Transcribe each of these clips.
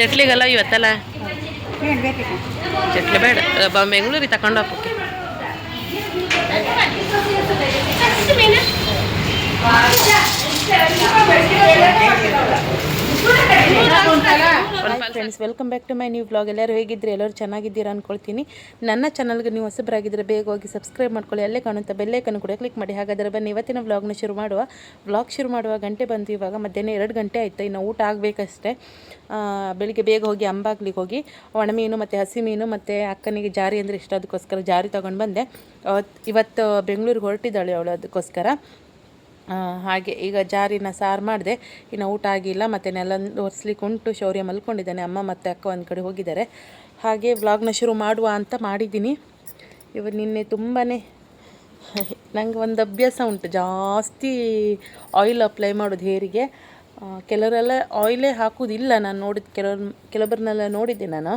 ಚಟ್ಲಿಗೆಲ್ಲ ಇವತ್ತಲ್ಲ ಏನು ಬೇಕಿತ್ತು ಚಟ್ಲಿ ಬೇಡ ಅ, ಬ ಬೆಂಗಳೂರಿಗೆ ತಗೊಂಡು ಹೋಗ್ಬೇಕು friends welcome back to my new blog ಎಲ್ಲರೂ ಹೇಗಿದ್ರಿ ಎಲ್ಲರೂ ಚೆನ್ನಾಗಿದ್ದೀರಾ ಅನ್ಕೊಳ್ತೀನಿ. ನನ್ನ ಚಾನಲ್ಗೆ ನೀವು ಹೊಸಬರಾಗಿದ್ದರೆ ಬೇಗ ಹೋಗಿ ಸಬ್ಸ್ಕ್ರೈಬ್ ಮಾಡ್ಕೊಳ್ಳಿ. ಅಲ್ಲೇ ಕಾಣುತ್ತಾ ಬೆಲ್ಲೈಕನ್ನು ಕೂಡ ಕ್ಲಿಕ್ ಮಾಡಿ. ಹಾಗಾದರೆ ಬನ್ನಿ ಇವತ್ತಿನ ವ್ಲಾಗ್ನ ಶುರು ಮಾಡುವ. ವ್ಲಾಗ್ ಶುರು ಮಾಡುವ ಗಂಟೆ ಬಂತು ಇವಾಗ. ಮಧ್ಯಾಹ್ನ ಎರಡು ಗಂಟೆ ಆಯಿತು. ಇನ್ನು ಊಟ ಆಗಬೇಕಷ್ಟೇ. ಬೆಳಿಗ್ಗೆ ಬೇಗ ಹೋಗಿ ಅಂಬಾಗ್ಲಿಗೆ ಹೋಗಿ ಒಣಮೀನು ಮತ್ತು ಹಸಿ ಮೀನು ಮತ್ತು ಅಕ್ಕನಿಗೆ ಜಾರಿ ಅಂದರೆ ಇಷ್ಟ. ಅದಕ್ಕೋಸ್ಕರ ಜಾರಿ ತೊಗೊಂಡು ಬಂದೆ. ಇವತ್ತು ಬೆಂಗಳೂರಿಗೆ ಹೊರಟಿದ್ದಾಳೆ ಅವಳು ಅದಕ್ಕೋಸ್ಕರ. ಹಾಗೆ ಈಗ ಜಾರಿನ ಸಾರು ಮಾಡಿದೆ. ಇನ್ನು ಊಟ ಆಗಿಲ್ಲ, ಮತ್ತು ನೆಲ ಒರೆಸ್ಲಿಕ್ಕೆ ಉಂಟು. ಶೌರ್ಯ ಮಲ್ಕೊಂಡಿದ್ದಾನೆ. ಅಮ್ಮ ಮತ್ತು ಅಕ್ಕ ಒಂದು ಕಡೆ ಹೋಗಿದ್ದಾರೆ. ಹಾಗೆ ವ್ಲಾಗ್ನ ಶುರು ಮಾಡುವ ಅಂತ ಮಾಡಿದ್ದೀನಿ. ಇವ ನಿನ್ನೆ ತುಂಬಾ ನಂಗೆ ಒಂದು ಅಭ್ಯಾಸ ಉಂಟು. ಜಾಸ್ತಿ ಆಯಿಲ್ ಅಪ್ಲೈ ಮಾಡೋದು ಹೇರಿಗೆ. ಕೆಲವರೆಲ್ಲ ಆಯಿಲೇ ಹಾಕೋದಿಲ್ಲ. ನಾನು ನೋಡಿದ ಕೆಲವ್ರ ಕೆಲವರನ್ನೆಲ್ಲ ನೋಡಿದ್ದೆ ನಾನು.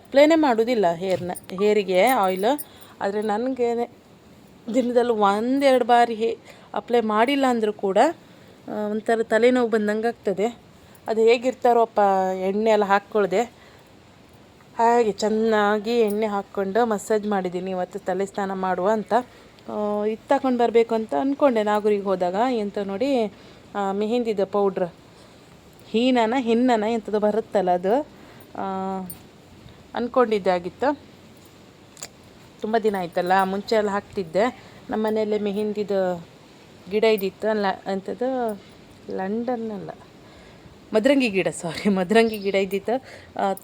ಅಪ್ಲೈನೇ ಮಾಡೋದಿಲ್ಲ ಹೇರ್ನ ಹೇರಿಗೆ ಆಯಿಲ್ ಆದರೆ ನನಗೆ ದಿನದಲ್ಲಿ ಒಂದೆರಡು ಬಾರಿ ಹೇ ಅಪ್ಲೈ ಮಾಡಿಲ್ಲ ಅಂದರೂ ಕೂಡ ಒಂಥರ ತಲೆನೋವು ಬಂದಂಗೆ ಆಗ್ತದೆ ಅದು ಹೇಗಿರ್ತಾರೋಪ್ಪ ಎಣ್ಣೆ ಎಲ್ಲ ಹಾಕ್ಕೊಳ್ದೆ. ಹಾಗೆ ಚೆನ್ನಾಗಿ ಎಣ್ಣೆ ಹಾಕ್ಕೊಂಡು ಮಸಾಜ್ ಮಾಡಿದ್ದೀನಿ, ಇವತ್ತು ತಲೆ ಸ್ನಾನ ಮಾಡುವ ಅಂತ. ಇದು ತಗೊಂಡು ಬರಬೇಕು ಅಂತ ಅಂದ್ಕೊಂಡೆ ನಾಗೂರಿಗೆ ಹೋದಾಗ. ಎಂತ ನೋಡಿ ಮೆಹಂದಿದ ಪೌಡ್ರ್ ಹೀನನ ಹಿನ್ನನ ಎಂಥದ್ದು ಬರುತ್ತಲ್ಲ ಅದು. ಅಂದ್ಕೊಂಡಿದ್ದಾಗಿತ್ತು ತುಂಬ ದಿನ ಆಯ್ತಲ್ಲ, ಮುಂಚೆ ಎಲ್ಲ ಹಾಕ್ತಿದ್ದೆ. ನಮ್ಮ ಮನೆಯಲ್ಲೇ ಮೆಹಂದಿದು ಗಿಡ ಇದ್ದಿತ್ತು ಅಲ್ಲ, ಅಂಥದ್ದು ಲಂಡನ್ ಅಲ್ಲ ಮದ್ರಂಗಿ ಗಿಡ ಸಾರಿ ಮದ್ರಂಗಿ ಗಿಡ ಇದ್ದಿತ್ತು.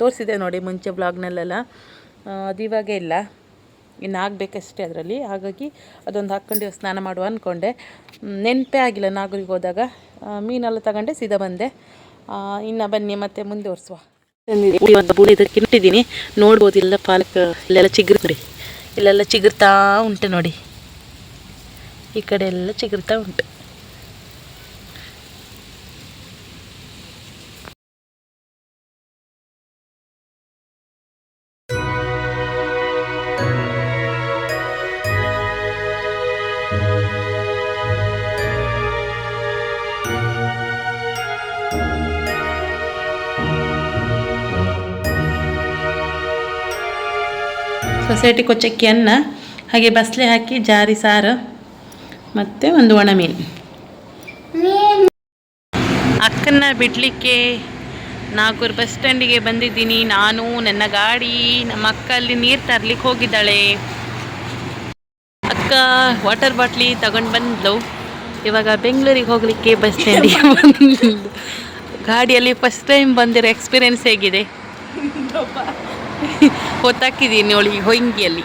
ತೋರಿಸಿದೆ ನೋಡಿ ಮುಂಚೆ ಬ್ಲಾಗ್ನಲ್ಲೆಲ್ಲ ಅದು ಇವಾಗ ಇಲ್ಲ. ಇನ್ನು ಆಗಬೇಕಷ್ಟೇ ಅದರಲ್ಲಿ. ಹಾಗಾಗಿ ಅದೊಂದು ಹಾಕ್ಕೊಂಡು ಸ್ನಾನ ಮಾಡುವ ಅಂದ್ಕೊಂಡೆ ನೆನಪೇ ಆಗಿಲ್ಲ ನಾಗರಿಗೆ ಹೋದಾಗ. ಮೀನೆಲ್ಲ ತಗೊಂಡೆ, ಸೀದಾ ಬಂದೆ. ಇನ್ನು ಬನ್ನಿ, ಮತ್ತೆ ಮುಂದೆ ಒರೆಸುವ ಇವತ್ತು ಬುಡ ಇದಕ್ಕೆ ಇಟ್ಟಿದ್ದೀನಿ. ನೋಡ್ಬೋದು ಇಲ್ಲ ಪಾಲಕ್, ಇಲ್ಲೆಲ್ಲ ಚಿಗುರು ಇಲ್ಲೆಲ್ಲ ಚಿಗುರ್ತಾ ಉಂಟು ನೋಡಿ. ಈ ಕಡೆ ಎಲ್ಲ ಚಿಗುರ್ತಾ ಉಂಟು. ಸೊಸೈಟಿ ಕೊಚ್ಚಕ್ಕಿ ಅನ್ನ ಹಾಗೆ ಬಸ್ಲೆ ಹಾಕಿ ಜಾರಿ ಸಾರು. ಮತ್ತು ಒಂದು ಒಣ ಮೀನು. ಅಕ್ಕನ್ನ ಬಿಡಲಿಕ್ಕೆ ನಾಗೂರು ಬಸ್ ಸ್ಟ್ಯಾಂಡಿಗೆ ಬಂದಿದ್ದೀನಿ. ನಾನು ನನ್ನ ಗಾಡಿ ನಮ್ಮ ಅಕ್ಕ ಅಲ್ಲಿ ನೀರು ತರ್ಲಿಕ್ಕೆ ಹೋಗಿದ್ದಾಳೆ. ಅಕ್ಕ ವಾಟರ್ ಬಾಟ್ಲಿ ತಗೊಂಡು ಬಂದ್ಲು. ಇವಾಗ ಬೆಂಗಳೂರಿಗೆ ಹೋಗಲಿಕ್ಕೆ ಬಸ್ ಸ್ಟ್ಯಾಂಡಿಗೆ ಬಂದ್ಲು. ಗಾಡಿಯಲ್ಲಿ ಫಸ್ಟ್ ಟೈಮ್ ಬಂದಿರೋ ಎಕ್ಸ್ಪೀರಿಯನ್ಸ್ ಹೇಗಿದೆ? ಹೊತ್ತಾಕಿದ್ದೀನಿ ಅವಳಿಗೆ ಹೊಂಗಿಯಲ್ಲಿ.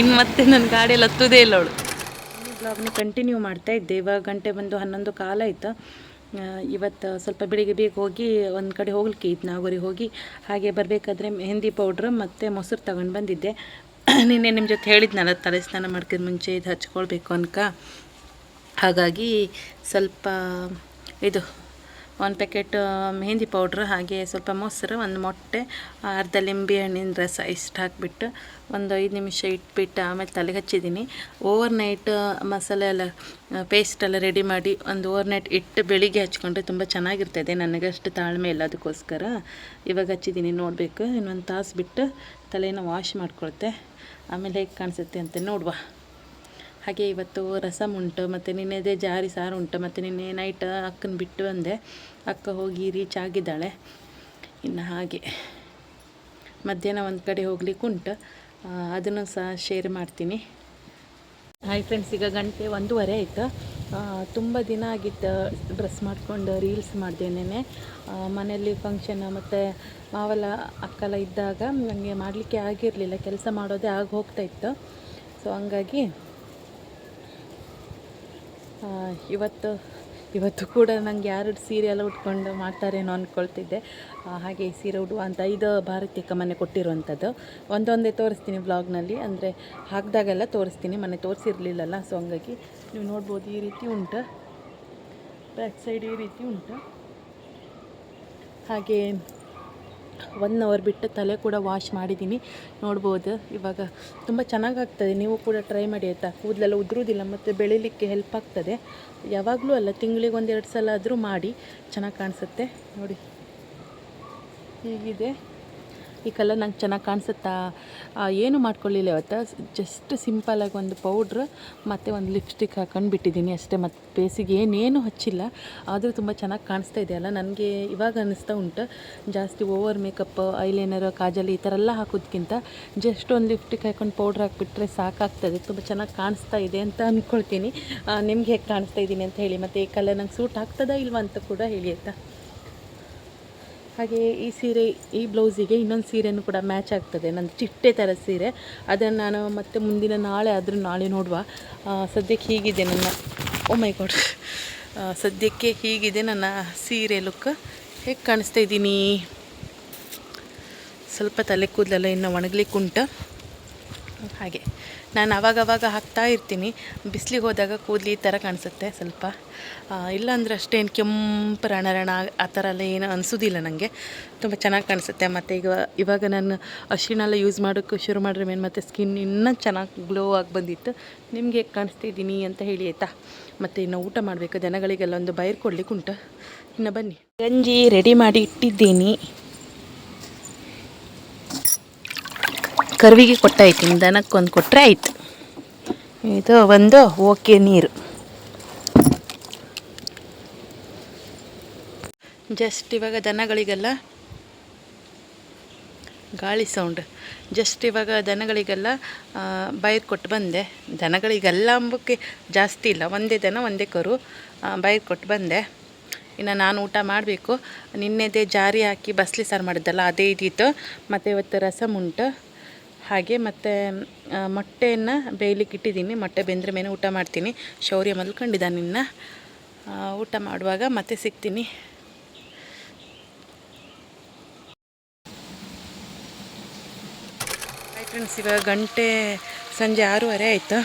ಇನ್ನು ಮತ್ತೆ ನನ್ನ ಗಾಡಿಯಲ್ಲಿ ಹತ್ತುದೇ ಇಲ್ಲ ಅವಳು. ಬ್ಲಾಗ್ನ ಕಂಟಿನ್ಯೂ ಮಾಡ್ತಾ ಇದ್ದೆ. ಇವಾಗ ಗಂಟೆ ಬಂದು ಹನ್ನೊಂದು ಕಾಲ ಆಯಿತು. ಇವತ್ತು ಸ್ವಲ್ಪ ಬೆಳಿಗ್ಗೆ ಬೇಗ ಹೋಗಿ ಒಂದು ಕಡೆ ಹೋಗ್ಲಿಕ್ಕೆ ಇತ್ತು. ನಾಗೂರಿಗೆ ಹೋಗಿ ಹಾಗೆ ಬರಬೇಕಾದ್ರೆ ಮೆಹಂದಿ ಪೌಡ್ರ್ ಮತ್ತು ಮೊಸರು ತಗೊಂಡು ಬಂದಿದ್ದೆ. ನಿನ್ನೆ ನಿಮ್ಮ ಜೊತೆ ಹೇಳಿದ್ನಲ್ಲ, ತಲೆ ಸ್ನಾನ ಮಾಡ್ಕಿದ ಮುಂಚೆ ಇದು ಹಚ್ಕೊಳ್ಬೇಕು ಅನ್ಕ. ಹಾಗಾಗಿ ಸ್ವಲ್ಪ, ಇದು ಒಂದು ಪ್ಯಾಕೆಟ್ ಮೆಹಂದಿ ಪೌಡ್ರ್, ಹಾಗೆ ಸ್ವಲ್ಪ ಮೊಸರು, ಒಂದು ಮೊಟ್ಟೆ ಅರ್ಧ ಲಿಂಬೆ ಹಣ್ಣಿನ ರಸ ಇಷ್ಟು ಹಾಕಿಬಿಟ್ಟು ಒಂದು ಐದು ನಿಮಿಷ ಇಟ್ಬಿಟ್ಟು ಆಮೇಲೆ ತಲೆಗೆ ಹಚ್ಚಿದ್ದೀನಿ. ಓವರ್ ನೈಟ್ ಮಸಾಲೆ ಎಲ್ಲ ಪೇಸ್ಟ್ ಎಲ್ಲ ರೆಡಿ ಮಾಡಿ ಒಂದು ಓವರ್ ನೈಟ್ ಇಟ್ಟು ಬೆಳಿಗ್ಗೆ ಹಚ್ಕೊಂಡ್ರೆ ತುಂಬ ಚೆನ್ನಾಗಿರ್ತದೆ. ನನಗಷ್ಟು ತಾಳ್ಮೆ ಇಲ್ಲ ಅದಕ್ಕೋಸ್ಕರ. ಇವಾಗ ಹಚ್ಚಿದ್ದೀನಿ, ನೋಡಬೇಕು. ಇನ್ನೊಂದು ತಾಸು ಬಿಟ್ಟು ತಲೆನ ವಾಶ್ ಮಾಡ್ಕೊಳ್ತೆ. ಆಮೇಲೆ ಹೇಗೆ ಕಾಣಿಸುತ್ತೆ ಅಂತ ನೋಡುವ. ಹಾಗೆ ಇವತ್ತು ರಸಮ್ ಉಂಟು, ಮತ್ತು ನಿನ್ನೆದೇ ಜಾರಿ ಸಾರು ಉಂಟು, ಮತ್ತು ನಿನ್ನೆ ನೈಟ್ ಅಕ್ಕನ ಬಿಟ್ಟು ಬಂದೆ. ಅಕ್ಕ ಹೋಗಿ ರೀಚ್ ಆಗಿದ್ದಾಳೆ. ಇನ್ನು ಹಾಗೆ ಮಧ್ಯಾಹ್ನ ಒಂದು ಕಡೆ ಹೋಗ್ಲಿಕ್ಕೆ ಉಂಟು. ಅದನ್ನು ಸಹ ಶೇರ್ ಮಾಡ್ತೀನಿ. ಹಾಯ್ ಫ್ರೆಂಡ್ಸ್ ಈಗ ಗಂಟೆ ಒಂದೂವರೆ ಆಯಿತು. ತುಂಬ ದಿನ ಆಗಿತ್ತು ಡ್ರೆಸ್ ಮಾಡಿಕೊಂಡು ರೀಲ್ಸ್ ಮಾಡಿದೆ ನೆನೆ ಮನೆಯಲ್ಲಿ ಫಂಕ್ಷನ್ ಮತ್ತು ಮಾವಲ ಅಕ್ಕಲ ಇದ್ದಾಗ ನನಗೆ ಮಾಡಲಿಕ್ಕೆ ಆಗಿರಲಿಲ್ಲ. ಕೆಲಸ ಮಾಡೋದೇ ಆಗಿ ಹೋಗ್ತಾ ಇತ್ತು. ಸೊ ಹಂಗಾಗಿ ಇವತ್ತು ಇವತ್ತು ಕೂಡ ನನಗೆ ಯಾರು ಸೀರೆ ಎಲ್ಲ ಉಟ್ಕೊಂಡು ಮಾಡ್ತಾರೇನೋ ಅಂದ್ಕೊಳ್ತಿದ್ದೆ ಹಾಗೆ ಸೀರೆ ಉಡುವ ಅಂತ ಇದು ಭಾರತೀಯ ಮನೆ ಕೊಟ್ಟಿರುವಂಥದ್ದು. ಒಂದೊಂದೇ ತೋರಿಸ್ತೀನಿ ಬ್ಲಾಗ್ನಲ್ಲಿ ಅಂದರೆ ಹಾಕಿದಾಗೆಲ್ಲ ತೋರಿಸ್ತೀನಿ ಮನೆ ತೋರಿಸಿರ್ಲಿಲ್ಲಲ್ಲ ಸೊ ಹಂಗಾಗಿ ನೀವು ನೋಡ್ಬೋದು ಈ ರೀತಿ ಉಂಟು. ಬ್ಯಾಕ್ ಸೈಡ್ ಈ ರೀತಿ ಉಂಟು. ಹಾಗೆ ಒನ್ ಅವರ್ ಬಿಟ್ಟು ತಲೆ ಕೂಡ ವಾಶ್ ಮಾಡಿದ್ದೀನಿ ನೋಡ್ಬೋದು, ಇವಾಗ ತುಂಬ ಚೆನ್ನಾಗಾಗ್ತದೆ. ನೀವು ಕೂಡ ಟ್ರೈ ಮಾಡಿ ಆಯಿತಾ? ಕೂದಲೆಲ್ಲ ಉದುರುವುದಿಲ್ಲ ಮತ್ತು ಬೆಳಿಲಿಕ್ಕೆ ಹೆಲ್ಪ್ ಆಗ್ತದೆ. ಯಾವಾಗಲೂ ಅಲ್ಲ, ತಿಂಗಳಿಗೆ ಒಂದೆರಡು ಸಲ ಆದರೂ ಮಾಡಿ, ಚೆನ್ನಾಗಿ ಕಾಣಿಸುತ್ತೆ. ನೋಡಿ, ಹೀಗಿದೆ. ಈ ಕಲರ್ ನಂಗೆ ಚೆನ್ನಾಗಿ ಕಾಣಿಸುತ್ತಾ? ಏನು ಮಾಡ್ಕೊಳ್ಳಿಲ್ಲ ಇವತ್ತು. ಜಸ್ಟ್ ಸಿಂಪಲಾಗಿ ಒಂದು ಪೌಡ್ರ್ ಮತ್ತು ಒಂದು ಲಿಪ್ಸ್ಟಿಕ್ ಹಾಕೊಂಡು ಬಿಟ್ಟಿದ್ದೀನಿ ಅಷ್ಟೇ. ಮತ್ತು ಬೇಸಿಗೆ ಏನೇನು ಹಚ್ಚಿಲ್ಲ, ಆದರೂ ತುಂಬ ಚೆನ್ನಾಗಿ ಕಾಣಿಸ್ತಾ ಇದೆಯಲ್ಲ ನನಗೆ ಇವಾಗ ಅನ್ನಿಸ್ತಾ ಉಂಟು. ಜಾಸ್ತಿ ಓವರ್ ಮೇಕಪ್, ಐಲೈನರ್, ಕಾಜಲ್ ಈ ಥರ ಎಲ್ಲ ಹಾಕೋದ್ಕಿಂತ ಜಸ್ಟ್ ಒಂದು ಲಿಪ್ಸ್ಟಿಕ್ ಹಾಕೊಂಡು ಪೌಡ್ರ್ ಹಾಕಿಬಿಟ್ರೆ ಸಾಕಾಗ್ತದೆ. ತುಂಬ ಚೆನ್ನಾಗಿ ಕಾಣಿಸ್ತಾ ಇದೆ ಅಂತ ಅಂದ್ಕೊಳ್ತೀನಿ ನಿಮ್ಗೆ ಹೇಗೆ ಕಾಣಿಸ್ತಾ ಇದ್ದೀನಿ ಅಂತ ಹೇಳಿ. ಮತ್ತು ಈ ಕಲರ್ ನಂಗೆ ಸೂಟ್ ಆಗ್ತದಾ ಇಲ್ವಾ ಅಂತ ಕೂಡ ಹೇಳಿ ಆಯಿತಾ? ಹಾಗೆ ಈ ಸೀರೆ, ಈ ಬ್ಲೌಸಿಗೆ ಇನ್ನೊಂದು ಸೀರೆನೂ ಕೂಡ ಮ್ಯಾಚ್ ಆಗ್ತದೆ. ನಂದು ಚಿಟ್ಟೆ ಥರ ಸೀರೆ. ಅದನ್ನು ನಾನು ಮತ್ತೆ ಮುಂದಿನ ನಾಳೆ ಆದರೂ ನಾಳೆ ನೋಡುವ. ಸದ್ಯಕ್ಕೆ ಹೀಗಿದೆ ನನ್ನ, ಓ ಮೈ ಗಾಡ್. ಸದ್ಯಕ್ಕೆ ಹೀಗಿದೆ ನನ್ನ ಸೀರೆ ಲುಕ್. ಹೇಗೆ ಕಾಣಿಸ್ತಾ ಇದ್ದೀನಿ? ಸ್ವಲ್ಪ ತಲೆ ಕೂದಲೆಲ್ಲ ಇನ್ನು ಒಣಗ್ಲಿಕ್ಕೆ ಉಂಟು ಹಾಗೆ. ನಾನು ಅವಾಗವಾಗ ಹಾಕ್ತಾ ಇರ್ತೀನಿ. ಬಿಸಿಲಿಗೆ ಹೋದಾಗ ಕೂದಲು ಈ ಥರ ಕಾಣಿಸುತ್ತೆ ಸ್ವಲ್ಪ. ಇಲ್ಲಾಂದ್ರೆ ಅಷ್ಟೇನು ಕೆಂಪು ರಣ ರಣ ಆ ಥರ ಎಲ್ಲ ಏನು ಅನಿಸೋದಿಲ್ಲ ನನಗೆ ತುಂಬ ಚೆನ್ನಾಗಿ ಕಾಣಿಸುತ್ತೆ. ಮತ್ತು ಈಗ, ಇವಾಗ ನಾನು ಅಶ್ವಿನೆಲ್ಲ ಯೂಸ್ ಮಾಡೋಕ್ಕೆ ಶುರು ಮಾಡಿದ್ರೆ ಮೇಲೆ ಮತ್ತು ಸ್ಕಿನ್ ಇನ್ನೂ ಚೆನ್ನಾಗಿ ಗ್ಲೋ ಆಗಿ ಬಂದಿತ್ತು. ನಿಮಗೆ ಹೇಗೆ ಕಾಣಿಸ್ತಿದ್ದೀನಿ ಅಂತ ಹೇಳಿ ಆಯಿತಾ? ಮತ್ತು ಇನ್ನು ಊಟ ಮಾಡಬೇಕು. ದನಗಳಿಗೆಲ್ಲ ಒಂದು ಬೈರ್ ಕೊಡ್ಲಿಕ್ಕೆ ಉಂಟು ಇನ್ನು ಬನ್ನಿ. ಗಂಜಿ ರೆಡಿ ಮಾಡಿ ಇಟ್ಟಿದ್ದೀನಿ. ಕರುವಿಗೆ ಕೊಟ್ಟಾಯ್ತು ದನಕ್ಕೊಂದು ಕೊಟ್ಟರೆ ಆಯಿತು. ಇದು ಒಂದು ಓಕೆ ನೀರು. ಜಸ್ಟ್ ಇವಾಗ ದನಗಳಿಗೆಲ್ಲ ಗಾಳಿ ಸೌಂಡ್ ಜಸ್ಟ್ ಇವಾಗ ದನಗಳಿಗೆಲ್ಲ ಬೈರ್ ಕೊಟ್ಟು ಬಂದೆ. ದನಗಳಿಗೆಲ್ಲ ಅಂಬಕ್ಕೆ ಜಾಸ್ತಿ ಇಲ್ಲ. ಒಂದೇ ದನ, ಒಂದೇ ಕರು ಬೈರ್ ಕೊಟ್ಟು ಬಂದೆ. ಇನ್ನು ನಾನು ಊಟ ಮಾಡಬೇಕು. ನಿನ್ನೆದೇ ಜಾರಿ ಹಾಕಿ, ಬಸ್ಲಿ ಸಾರು ಮಾಡಿದ್ದಲ್ಲ, ಅದೇ ಇದ್ದಿತ್ತು ಮತ್ತು ಇವತ್ತು ರಸಮ್ ಉಂಟು ಹಾಗೆ ಮತ್ತು ಮೊಟ್ಟೆಯನ್ನು ಬೇಯಲಿಕ್ಕೆ ಇಟ್ಟಿದ್ದೀನಿ. ಮೊಟ್ಟೆ ಬೆಂದ್ರೆ ಮೇಲೆ ಊಟ ಮಾಡ್ತೀನಿ. ಶೌರ್ಯ ಮಲ್ಕೊಂಡಿದ್ದಾನೆ ನಿನ್ನ. ಊಟ ಮಾಡುವಾಗ ಮತ್ತೆ ಸಿಗ್ತೀನಿ. ಫ್ರೆಂಡ್ಸ್ ಇವಾಗ ಗಂಟೆ ಸಂಜೆ ಆರೂವರೆ ಆಯಿತು.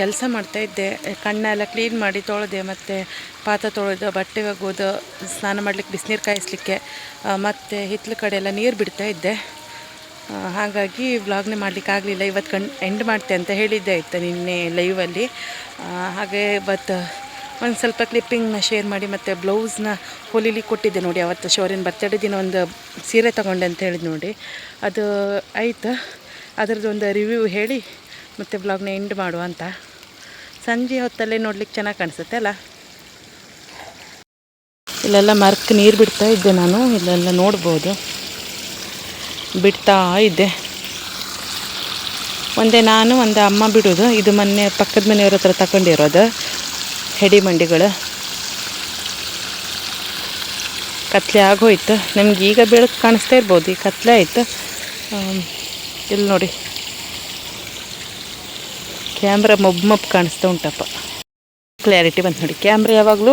ಕೆಲಸ ಮಾಡ್ತಾಯಿದ್ದೆ ಕಣ್ಣೆಲ್ಲ ಕ್ಲೀನ್ ಮಾಡಿ ತೊಳೆದೆ ಮತ್ತು ಪಾತ್ರೆ ತೊಳೆದು ಬಟ್ಟೆ ಒಗೋದು ಸ್ನಾನ ಮಾಡಲಿಕ್ಕೆ ಬಿಸಿನೀರು ಕಾಯಿಸ್ಲಿಕ್ಕೆ ಮತ್ತು ಹಿತ್ತಲ ಕಡೆ ಎಲ್ಲ ನೀರು ಬಿಡ್ತಾ ಇದ್ದೆ. ಆ, ಹಾಗಾಗಿ ವ್ಲಾಗ್ನೇ ಮಾಡಲಿಕ್ಕೆ ಆಗಲಿಲ್ಲ. ಇವತ್ತು ಕಣ್ ಎಂಡ್ ಮಾಡ್ತೆ ಅಂತ ಹೇಳಿದ್ದೆ ಆಯಿತು ನಿನ್ನೆ ಲೈವಲ್ಲಿ ಹಾಗೆ ಇವತ್ತು ಒಂದು ಸ್ವಲ್ಪ ಕ್ಲಿಪ್ಪಿಂಗ್ನ ಶೇರ್ ಮಾಡಿ ಮತ್ತು ಬ್ಲೌಸ್ನ ಹೊಲಿಲಿಕ್ಕೆ ಕೊಟ್ಟಿದ್ದೆ ನೋಡಿ. ಅವತ್ತು ಶೋರಿನ ಬರ್ತಡೇ ದಿನ ಒಂದು ಸೀರೆ ತಗೊಂಡೆ ಅಂತ ಹೇಳಿದ್ ನೋಡಿ. ಅದು ಆಯಿತು? ಅದರದ್ದು ಒಂದು ರಿವ್ಯೂ ಹೇಳಿ ಮತ್ತು ಬ್ಲಾಗ್ನ ಎಂಡ್ ಮಾಡುವ ಅಂತ. ಸಂಜೆ ಹೊತ್ತಲ್ಲೇ ನೋಡ್ಲಿಕ್ಕೆ ಚೆನ್ನಾಗಿ ಕಾಣಿಸುತ್ತೆ ಅಲ್ಲ? ಇಲ್ಲೆಲ್ಲ ಮರಕ್ಕೆ ನೀರು ಬಿಡ್ತಾ ಇದ್ದೆ ನಾನು. ಇಲ್ಲೆಲ್ಲ ನೋಡ್ಬೋದು. ಬಿಡ್ತಾ ಇದ್ದೆ. ಒಂದೇ ನಾನು, ಒಂದು ಅಮ್ಮ ಬಿಡೋದು ಇದು ಮೊನ್ನೆ ಪಕ್ಕದ ಮನೆಯವ್ರ ಹತ್ರ ತಗೊಂಡಿರೋದು. ಹೆಡಿ ಮಂಡಿಗಳು. ಕತ್ಲೆ ಆಗೋಯ್ತು. ನಮ್ಗೆ ಈಗ ಬೆಳಕು ಕಾಣಿಸ್ತಾ ಇರ್ಬೋದು. ಈ ಕತ್ಲೆ ಆಯಿತು. ಇಲ್ಲಿ ನೋಡಿ. ಕ್ಯಾಮ್ರಾ ಮಬ್ ಮಬ್ ಕಾಣಿಸ್ತಾ ಉಂಟಪ್ಪ. ಕ್ಲಾರಿಟಿ ಬಂತು ನೋಡಿ. ಕ್ಯಾಮ್ರಾ ಯಾವಾಗಲೂ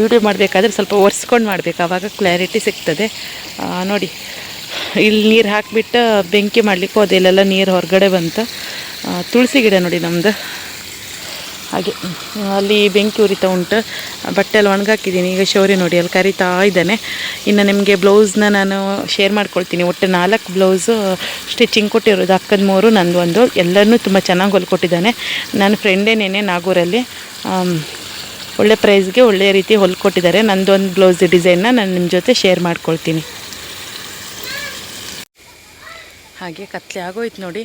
ವೀಡಿಯೋ ಮಾಡಬೇಕಾದ್ರೆ ಸ್ವಲ್ಪ ಒರೆಸ್ಕೊಂಡು ಮಾಡಬೇಕು. ಆವಾಗ ಕ್ಲಾರಿಟಿ ಸಿಗ್ತದೆ. ನೋಡಿ. ಇಲ್ಲಿ ನೀರು ಹಾಕಿಬಿಟ್ಟು ಬೆಂಕಿ ಮಾಡಲಿಕ್ಕೆ ಹೋದೆ ಇಲ್ಲೆಲ್ಲ ನೀರು ಹೊರಗಡೆ ಬಂತು. ತುಳಸಿ ಗಿಡ ನೋಡಿ ನಮ್ಮದು ಹಾಗೆ ಅಲ್ಲಿ ಬೆಂಕಿ ಉರಿತಾ ಉಂಟು. ಬಟ್ಟೆ ಎಲ್ಲ ಒಣಗಾಕಿದ್ದೀನಿ. ಈಗ ಶೌರಿ ನೋಡಿ, ಅಲ್ಲಿ ಕರಿತಾ ಇದ್ದಾನೆ. ಇನ್ನು ನಿಮಗೆ ಬ್ಲೌಸ್ನ ನಾನು ಶೇರ್ ಮಾಡ್ಕೊಳ್ತೀನಿ. ಒಟ್ಟು ನಾಲ್ಕು ಬ್ಲೌಸು ಸ್ಟಿಚಿಂಗ್ ಕೊಟ್ಟಿರೋದು. ಅಕ್ಕದ ಮೂರು, ನಂದು ಒಂದು. ಎಲ್ಲನೂ ತುಂಬ ಚೆನ್ನಾಗಿ ಹೊಲ್ಕೊಟ್ಟಿದ್ದಾನೆ ನನ್ನ ಫ್ರೆಂಡೇನೇನೆ ನಾಗೂರಲ್ಲಿ ಒಳ್ಳೆ ಪ್ರೈಸ್ಗೆ ಒಳ್ಳೆಯ ರೀತಿ ಹೊಲ್ಕೊಟ್ಟಿದ್ದಾರೆ ನಂದೊಂದು ಬ್ಲೌಸ್ ಡಿಸೈನ್ನ ನಾನು ನಿಮ್ಮ ಜೊತೆ ಶೇರ್ ಮಾಡ್ಕೊಳ್ತೀನಿ. ಹಾಗೆ ಕತ್ಲೆ ಆಗೋಯ್ತು ನೋಡಿ.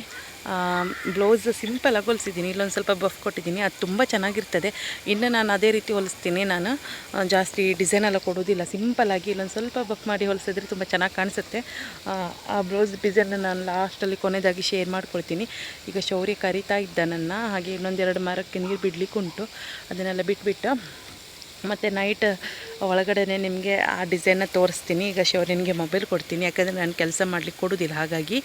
ಬ್ಲೌಸ್ ಸಿಂಪಲಾಗಿ ಹೊಲಿಸಿದ್ದೀನಿ. ಇಲ್ಲೊಂದು ಸ್ವಲ್ಪ ಬಫ್ ಕೊಟ್ಟಿದ್ದೀನಿ. ಅದು ತುಂಬ ಚೆನ್ನಾಗಿರ್ತದೆ. ಇನ್ನು ನಾನು ಅದೇ ರೀತಿ ಹೊಲಿಸ್ತೀನಿ ನಾನು. ಜಾಸ್ತಿ ಡಿಸೈನ್ ಎಲ್ಲ ಕೊಡೋದಿಲ್ಲ. ಸಿಂಪಲಾಗಿ ಇಲ್ಲೊಂದು ಸ್ವಲ್ಪ ಬಫ್ ಮಾಡಿ ಹೊಲಿಸಿದ್ರೆ ತುಂಬ ಚೆನ್ನಾಗಿ ಕಾಣಿಸುತ್ತೆ. ಆ, ಬ್ಲೌಸ್ ಡಿಸೈನ್ ನಾನು ಲಾಸ್ಟಲ್ಲಿ ಕೊನೆಯದಾಗಿ ಶೇರ್ ಮಾಡ್ಕೊಳ್ತೀನಿ. ಈಗ ಶೌರಿ ಕರಿತಾ ಇದ್ದ ನನ್ನ. ಹಾಗೆ ಇನ್ನೊಂದೆರಡು ಮರಕ್ಕೆ ನೀರು ಬಿಡಲಿಕ್ಕುಂಟು. ಅದನ್ನೆಲ್ಲ ಬಿಟ್ಬಿಟ್ಟು ಮತ್ತು ನೈಟ್ ಒಳಗಡೆ ನಿಮಗೆ ಆ ಡಿಸೈನ್ನ ತೋರಿಸ್ತೀನಿ. ಈಗ ಶೌರ್ಯನಿಗೆ ಮೊಬೈಲ್ ಕೊಡ್ತೀನಿ. ಯಾಕಂದರೆ ನಾನು ಕೆಲಸ ಮಾಡಲಿಕ್ಕೆ ಕೊಡೋದಿಲ್ಲ. ಹಾಗಾಗಿ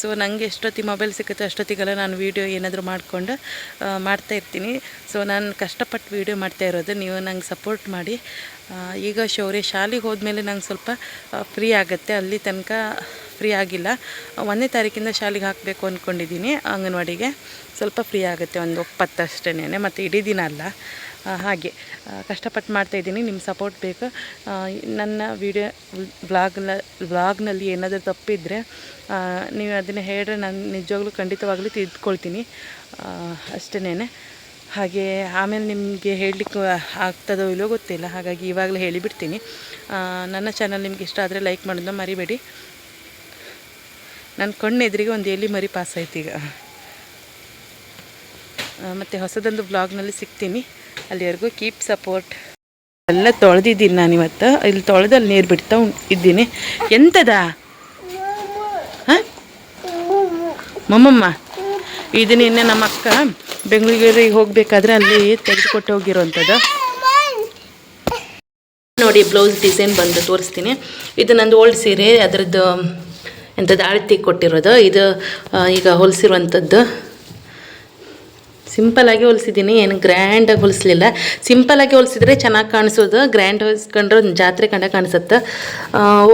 ಸೊ ನನಗೆ ಎಷ್ಟೊತ್ತಿಗೆ ಮೊಬೈಲ್ ಸಿಕ್ಕುತ್ತೆ ಅಷ್ಟೊತ್ತಿಗೆಲ್ಲ ನಾನು ವೀಡಿಯೋ ಏನಾದರೂ ಮಾಡಿಕೊಂಡು ಮಾಡ್ತಾ ಇರ್ತೀನಿ. ಸೊ ನಾನು ಕಷ್ಟಪಟ್ಟು ವೀಡಿಯೋ ಮಾಡ್ತಾ ಇರೋದು. ನೀವು ನಂಗೆ ಸಪೋರ್ಟ್ ಮಾಡಿ. ಈಗ ಶೌರ್ಯ ಶಾಲೆಗೆ ಹೋದ್ಮೇಲೆ ನಂಗೆ ಸ್ವಲ್ಪ ಫ್ರೀ ಆಗುತ್ತೆ. ಅಲ್ಲಿ ತನಕ ಫ್ರೀ ಆಗಿಲ್ಲ. ಒಂದನೇ ತಾರೀಕಿಂದ ಶಾಲೆಗೆ ಹಾಕಬೇಕು ಅಂದ್ಕೊಂಡಿದ್ದೀನಿ ಅಂಗನವಾಡಿಗೆ. ಸ್ವಲ್ಪ ಫ್ರೀ ಆಗುತ್ತೆ. ಒಂದು ಒಪ್ಪತ್ತಷ್ಟೇ ಮತ್ತು ಇಡೀ ದಿನ ಅಲ್ಲ. ಹಾಗೆ. ಕಷ್ಟಪಟ್ಟು ಕಷ್ಟಪಟ್ಟು ಮಾಡ್ತಾಯಿದ್ದೀನಿ ನಿಮ್ಮ ಸಪೋರ್ಟ್ ಬೇಕು. ನನ್ನ ವಿಡಿಯೋ ವ್ಲಾಗ್ನ ವ್ಲಾಗ್ನಲ್ಲಿ ಏನಾದರೂ ತಪ್ಪಿದ್ದರೆ ನೀವು ಅದನ್ನು ಹೇಳಿದ್ರೆ ನಾನು ನಿಜವಾಗ್ಲೂ ಖಂಡಿತವಾಗ್ಲೂ ತಿದ್ಕೊಳ್ತೀನಿ. ಅಷ್ಟೇನೆ ಹಾಗೆ ಆಮೇಲೆ ನಿಮಗೆ ಹೇಳಲಿಕ್ಕೆ ಆಗ್ತದೋ ಇಲ್ಲೋ ಗೊತ್ತಿಲ್ಲ. ಹಾಗಾಗಿ ಇವಾಗಲೇ ಹೇಳಿಬಿಡ್ತೀನಿ. ನನ್ನ ಚಾನಲ್ ನಿಮ್ಗೆ ಇಷ್ಟ ಆದರೆ ಲೈಕ್ ಮಾಡೋದನ್ನ ಮರಿಬೇಡಿ. ನನ್ನ ಕಣ್ಣು ಎದುರಿಗೆ ಒಂದು ಎಲ್ಲಿ ಮರಿ ಪಾಸ್ ಆಯ್ತು ಈಗ ಮತ್ತು ಹೊಸದೊಂದು ಬ್ಲಾಗ್ನಲ್ಲಿ ಸಿಗ್ತೀನಿ. ಅಲ್ಲಿವರೆಗೂ ಕೀಪ್ ಸಪೋರ್ಟ್ ಎಲ್ಲ ತೊಳೆದಿದ್ದೀನಿ ನಾನು ಇವತ್ತು. ಇಲ್ಲಿ ತೊಳೆದಲ್ಲಿ ನೀರು ಬಿಡ್ತಾ ಇದ್ದೀನಿ. ಎಂಥದ ಹಾಂ? ಮಮ್ಮಮ್ಮ ಇದು ನಿನ್ನೆ ನಮ್ಮ ಅಕ್ಕ ಬೆಂಗಳೂರಿಗೆ ಹೋಗಬೇಕಾದ್ರೆ ಅಲ್ಲಿ ತೆಗೆದುಕೊಟ್ಟು ಹೋಗಿರೋವಂಥದ್ದು ನೋಡಿ ಬ್ಲೌಸ್ ಡಿಸೈನ್ ಬಂದು ತೋರಿಸ್ತೀನಿ. ಇದು ನಂದು ಓಲ್ಡ್ ಸೀರೆ. ಅದರದ್ದು ಎಂಥದ್ದು ಆಳ್ತಿ ಕೊಟ್ಟಿರೋದು. ಇದು ಈಗ ಹೊಲಿಸಿರುವಂಥದ್ದು ಸಿಂಪಲಾಗಿ ಹೊಲಿಸಿದ್ದೀನಿ, ಏನು ಗ್ರ್ಯಾಂಡಾಗಿ ಹೊಲಿಸ್ಲಿಲ್ಲ. ಸಿಂಪಲಾಗಿ ಹೊಲಿಸಿದ್ರೆ ಚೆನ್ನಾಗಿ ಕಾಣಿಸೋದು ಗ್ರ್ಯಾಂಡ್ ಹೊಲಿಸ್ಕೊಂಡ್ರೆ ಒಂದು ಜಾತ್ರೆ ಕಂಡ ಕಾಣಿಸುತ್ತೆ.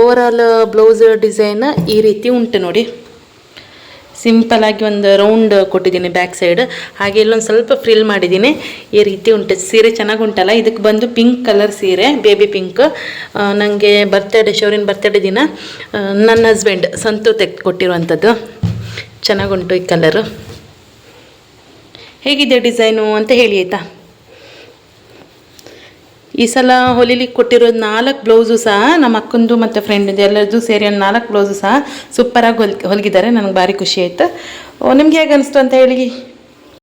ಓವರಾಲ್ ಬ್ಲೌಸ್ ಡಿಸೈನ್ ಈ ರೀತಿ ಉಂಟು ನೋಡಿ. ಸಿಂಪಲಾಗಿ ಒಂದು ರೌಂಡ್ ಕೊಟ್ಟಿದ್ದೀನಿ ಬ್ಯಾಕ್ ಸೈಡ್ ಹಾಗೆ ಇಲ್ಲೊಂದು ಸ್ವಲ್ಪ ಫ್ರಿಲ್ ಮಾಡಿದ್ದೀನಿ. ಈ ರೀತಿ ಉಂಟು. ಸೀರೆ ಚೆನ್ನಾಗಿ ಉಂಟಲ್ಲ ಇದಕ್ಕೆ ಬಂದು ಪಿಂಕ್ ಕಲರ್ ಸೀರೆ ಬೇಬಿ ಪಿಂಕ್ ನನಗೆ ಬರ್ತ್ಡೇ ಶೌರಿನ ಬರ್ತ್ಡೇ ದಿನ ನನ್ನ ಹಸ್ಬೆಂಡ್ ಸಂತು ತೆಗೆದು ಕೊಟ್ಟಿರುವಂಥದ್ದು ಚೆನ್ನಾಗುಂಟು ಈ ಕಲರು ಹೇಗಿದೆ ಡಿಸೈನು ಅಂತ ಹೇಳಿ ಆಯಿತಾ? ಈ ಸಲ ಹೊಲಿಲಿಕ್ಕೆ ಕೊಟ್ಟಿರೋದು ನಾಲ್ಕು ಬ್ಲೌಸು ಸಹ ನಮ್ಮ ಅಕ್ಕಂದು ಮತ್ತು ಫ್ರೆಂಡಿಂದು ಎಲ್ಲರದ್ದು ಸೇರಿ ಒಂದು ನಾಲ್ಕು ಬ್ಲೌಸು ಸಹ ಸೂಪರಾಗಿ ಹೊಲ್, ಹೊಲಿಗಿದ್ದಾರೆ. ನನಗೆ ಭಾರಿ ಖುಷಿ ಆಯಿತು. ನಿಮ್ಗೆ ಹೇಗೆ ಅನಿಸ್ತು ಅಂತ ಹೇಳಿ?